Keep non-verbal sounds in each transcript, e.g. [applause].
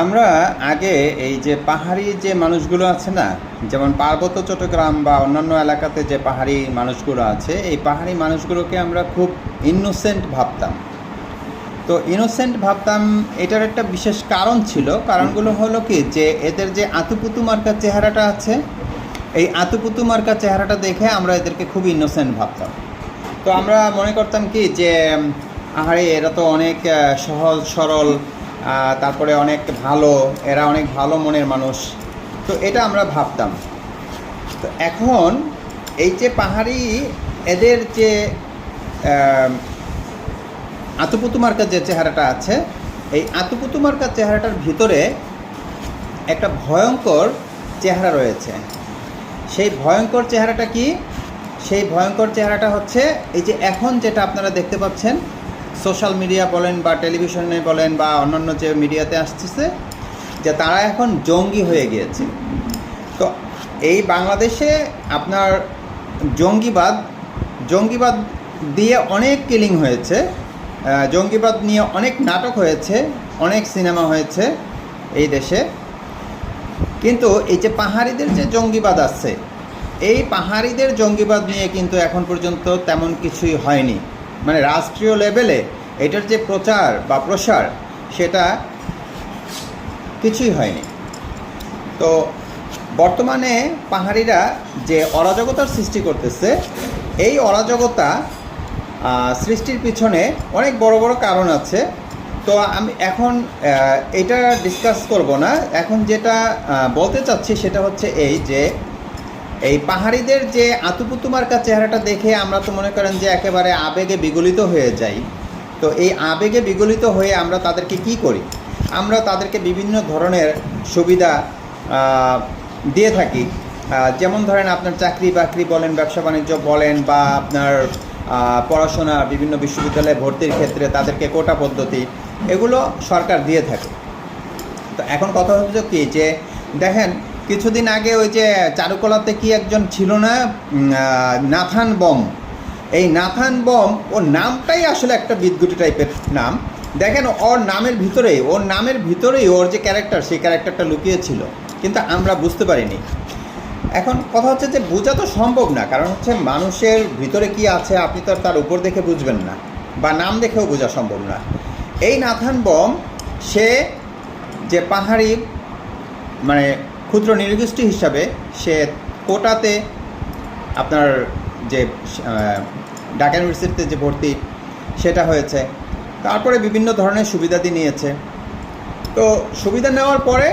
আমরা আগে এই যে পাহাড়ি যে মানুষগুলো আছে না, যেমন পার্বত্য চট্টগ্রাম বা অন্যান্য এলাকাতে যে পাহাড়ি মানুষগুলো আছে, এই পাহাড়ি মানুষগুলোকে আমরা খুব ইনোসেন্ট ভাবতাম। তো ইনোসেন্ট ভাবতাম, এটার একটা বিশেষ কারণ ছিল। কারণগুলো হলো কি, যে এদের যে আতুপুতু মার্কার চেহারাটা আছে, এই আতুপুতু মার্কার চেহারাটা দেখে আমরা এদেরকে খুব ইনোসেন্ট ভাবতাম। তো আমরা মনে করতাম কি, যে, আহারে, এরা তো অনেক সহজ, সরল তারপরে অনেক ভালো, এরা অনেক ভালো মনের মানুষ। তো এটা আমরা ভাবতাম। তো এখন এই যে পাহাড়ি এদের যে আতুপুতু মার্কার যে চেহারাটা আছে, এই আতুপুতু মার্কার চেহারাটার ভিতরে একটা ভয়ঙ্কর চেহারা রয়েছে। সেই ভয়ঙ্কর চেহারাটা কি? সেই ভয়ঙ্কর চেহারাটা হচ্ছে এই যে এখন যেটা আপনারা দেখতে পাচ্ছেন সোশ্যাল মিডিয়া বলেন বা টেলিভিশনে বলেন বা অন্যান্য যে মিডিয়াতে আসতেছে, যে তারা এখন জঙ্গি হয়ে গিয়েছে। তো এই বাংলাদেশে আপনার জঙ্গিবাদ জঙ্গিবাদ দিয়ে অনেক কিলিং হয়েছে জঙ্গিবাদ নিয়ে অনেক নাটক হয়েছে, অনেক সিনেমা হয়েছে এই দেশে। কিন্তু এই যে পাহাড়িদের যে জঙ্গিবাদ আছে, এই পাহাড়িদের জঙ্গিবাদ নিয়ে কিন্তু এখন পর্যন্ত তেমন কিছুই হয়নি। মানে রাষ্ট্রীয় লেভেলে এটার যে প্রচার বা প্রসার, সেটা কিছুই হয়নি। তো বর্তমানে পাহাড়িরা যে অরাজকতার সৃষ্টি করতেছে, এই অরাজকতা সৃষ্টির পিছনে অনেক বড় বড় কারণ আছে। তো আমি এখন এটা ডিসকাস করব না। এখন যেটা বলতে চাচ্ছি সেটা হচ্ছে এই যে এই পাহাড়িদের যে আতুপুতু মার্কা চেহারাটা দেখে আমরা তো মনে করেন যে একেবারে আবেগে বিগলিত হয়ে যাই। তো এই আবেগে বিগলিত হয়ে আমরা তাদেরকে কি করি? আমরা তাদেরকে বিভিন্ন ধরনের সুবিধা দিয়ে থাকি। যেমন ধরেন আপনার চাকরি বাকরি বলেন, ব্যবসা বাণিজ্য বলেন বা আপনার পড়াশোনা, বিভিন্ন বিশ্ববিদ্যালয়ে ভর্তির ক্ষেত্রে তাদেরকে কোটা পদ্ধতি এগুলো সরকার দিয়ে থাকে। তো এখন কথা হচ্ছে কি যে, দেখেন কিছুদিন আগে ওই যে চারুকলাতে কি একজন ছিল না নাথান বম। এই নাথান বম, ওর নামটাই আসলে একটা বিদগুটি টাইপের নাম। দেখেন, ওর নামের ভিতরেই ওর নামের ভিতরেই ওর যে ক্যারেক্টার সেই ক্যারেক্টারটা লুকিয়ে ছিল কিন্তু আমরা বুঝতে পারিনি। এখন কথা হচ্ছে যে, বোঝা তো সম্ভব না। কারণ হচ্ছে, মানুষের ভিতরে কি আছে, আপনি তো তার উপর দেখে বুঝবেন না। বা নাম দেখেও বোঝা সম্ভব না। এই নাথান বম, সে যে পাহাড়ি মানে ক্ষুদ্র নৃগোষ্ঠী হিসাবে সে কোটাতে আপনার যে ঢাকা ইউনিভার্সিটিতে যে ভর্তি, সেটা হয়েছে। তারপরে বিভিন্ন ধরনের সুবিধাদি নিয়েছে। তো সুবিধা নেওয়ার পরে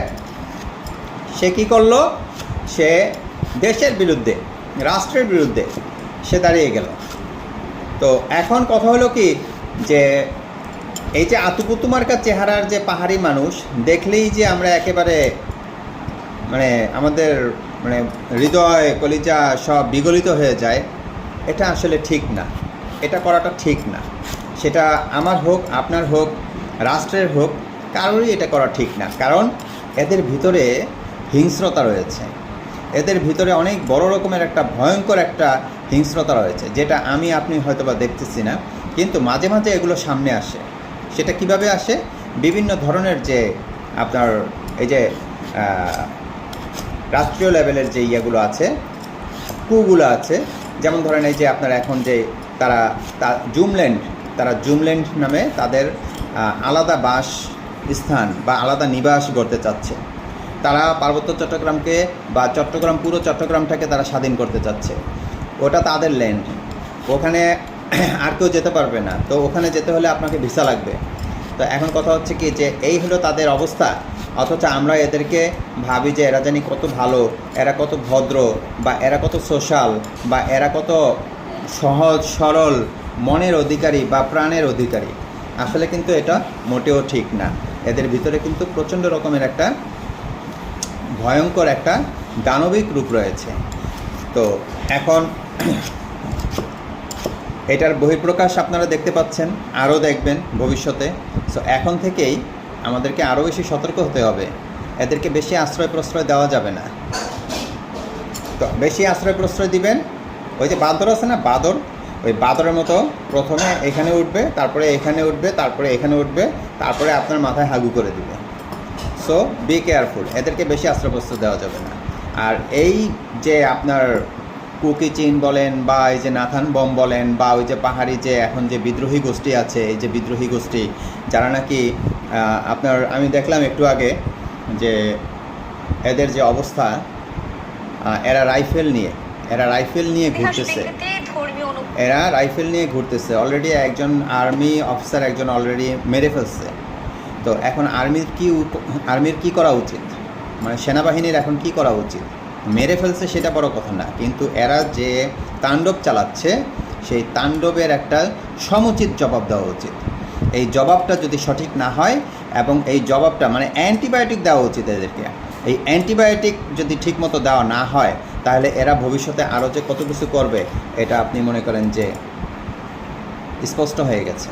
সে কী করল? সে দেশের বিরুদ্ধে, রাষ্ট্রের বিরুদ্ধে সে দাঁড়িয়ে গেল। তো এখন কথা হলো কি যে, এই যে আতুপুতু মার্কার চেহারার যে পাহাড়ি মানুষ, দেখলেই যে আমরা একেবারে মানে আমাদের মানে হৃদয়, কলিজা সব বিগলিত হয়ে যায়। এটা আসলে ঠিক না। এটা করাটা ঠিক না। সেটা আমার হোক, আপনার হোক, রাষ্ট্রের হোক, কারোরই এটা করা ঠিক না। কারণ এদের ভিতরে হিংস্রতা রয়েছে। এদের ভিতরে অনেক বড় রকমের একটা ভয়ঙ্কর একটা হিংস্রতা রয়েছে, যেটা আমি, আপনি হয়তোবা দেখতেছি না। কিন্তু মাঝে মাঝে এগুলো সামনে আসে। সেটা কীভাবে আসে? বিভিন্ন ধরনের যে আপনার এই যে রাষ্ট্রীয় লেভেলের যে ইয়েগুলো আছে, কুগুলো আছে, যেমন ধরেন এই যে আপনার এখন যে তারা জুমল্যান্ড তারা জুমল্যান্ড নামে তাদের আলাদা বাস স্থান বা আলাদা নিবাস গড়তে চাচ্ছে। তারা পার্বত্য চট্টগ্রামকে বা চট্টগ্রাম, পুরো চট্টগ্রামটাকে তারা স্বাধীন করতে চাচ্ছে। ওটা তাদের ল্যান্ড। ওখানে [clears throat] আর কেউ যেতে পারবে না। তো ওখানে যেতে হলে আপনাকে ভিসা লাগবে। তো এখন কথা হচ্ছে কি যে, এই হলো তাদের অবস্থা। অথচ আমরা এদেরকে ভাবি যে এরা জানি কত ভালো, এরা কত ভদ্র বা এরা কত সোশ্যাল বা এরা কত সহজ, সরল, মনের অধিকারী বা প্রাণের অধিকারী। আসলে কিন্তু এটা মোটেও ঠিক না। এদের ভিতরে কিন্তু প্রচণ্ড রকমের একটা ভয়ঙ্কর একটা দানবিক রূপ রয়েছে। তো এখন এটার বহিঃপ্রকাশ আপনারা দেখতে পাচ্ছেন, আরও দেখবেন ভবিষ্যতে। সো এখন থেকেই আমাদেরকে আরও বেশি সতর্ক হতে হবে। এদেরকে বেশি আশ্রয় প্রশ্রয় দেওয়া যাবে না। তো বেশি আশ্রয় প্রশ্রয় দিবেন, ওই যে বাদর আছে না, বাদর? ওই বাদরের মতো প্রথমে এখানে উঠবে, তারপরে এখানে উঠবে, তারপরে এখানে উঠবে, তারপরে আপনার মাথায় হাগু করে দিবে। সো বি কেয়ারফুল এদেরকে বেশি অস্ত্রপ্রস্ত্র দেওয়া যাবে না। আর এই যে আপনার কুকি চিন বলেন বা এই যে নাথান বম বলেন বা ওই যে পাহাড়ি যে এখন যে বিদ্রোহী গোষ্ঠী আছে, এই যে বিদ্রোহী গোষ্ঠী, যারা নাকি আপনার আমি দেখলাম একটু আগে যে এদের যে অবস্থা এরা রাইফেল নিয়ে এরা রাইফেল নিয়ে ঘুরতেছে। এরা রাইফেল নিয়ে ঘুরতেছে। অলরেডি একজন আর্মি অফিসার একজন অলরেডি মেরে ফেলছে। তো এখন আর্মির কি আর্মির কি করা উচিত? মানে সেনাবাহিনীর এখন কি করা উচিত? মেরে ফেলছে সেটা বড় কথা না। কিন্তু এরা যে তাণ্ডব চালাচ্ছে সেই তাণ্ডবের একটা সমুচিত জবাব দেওয়া উচিত। এই জবাবটা যদি সঠিক না হয় এবং এই জবাবটা মানে অ্যান্টিবায়োটিক দেওয়া উচিত এদেরকে। এই অ্যান্টিবায়োটিক যদি ঠিকমতো দেওয়া না হয়, তাহলে এরা ভবিষ্যতে আরও যে কত কিছু করবে, এটা আপনি মনে করেন যে স্পষ্ট হয়ে গেছে।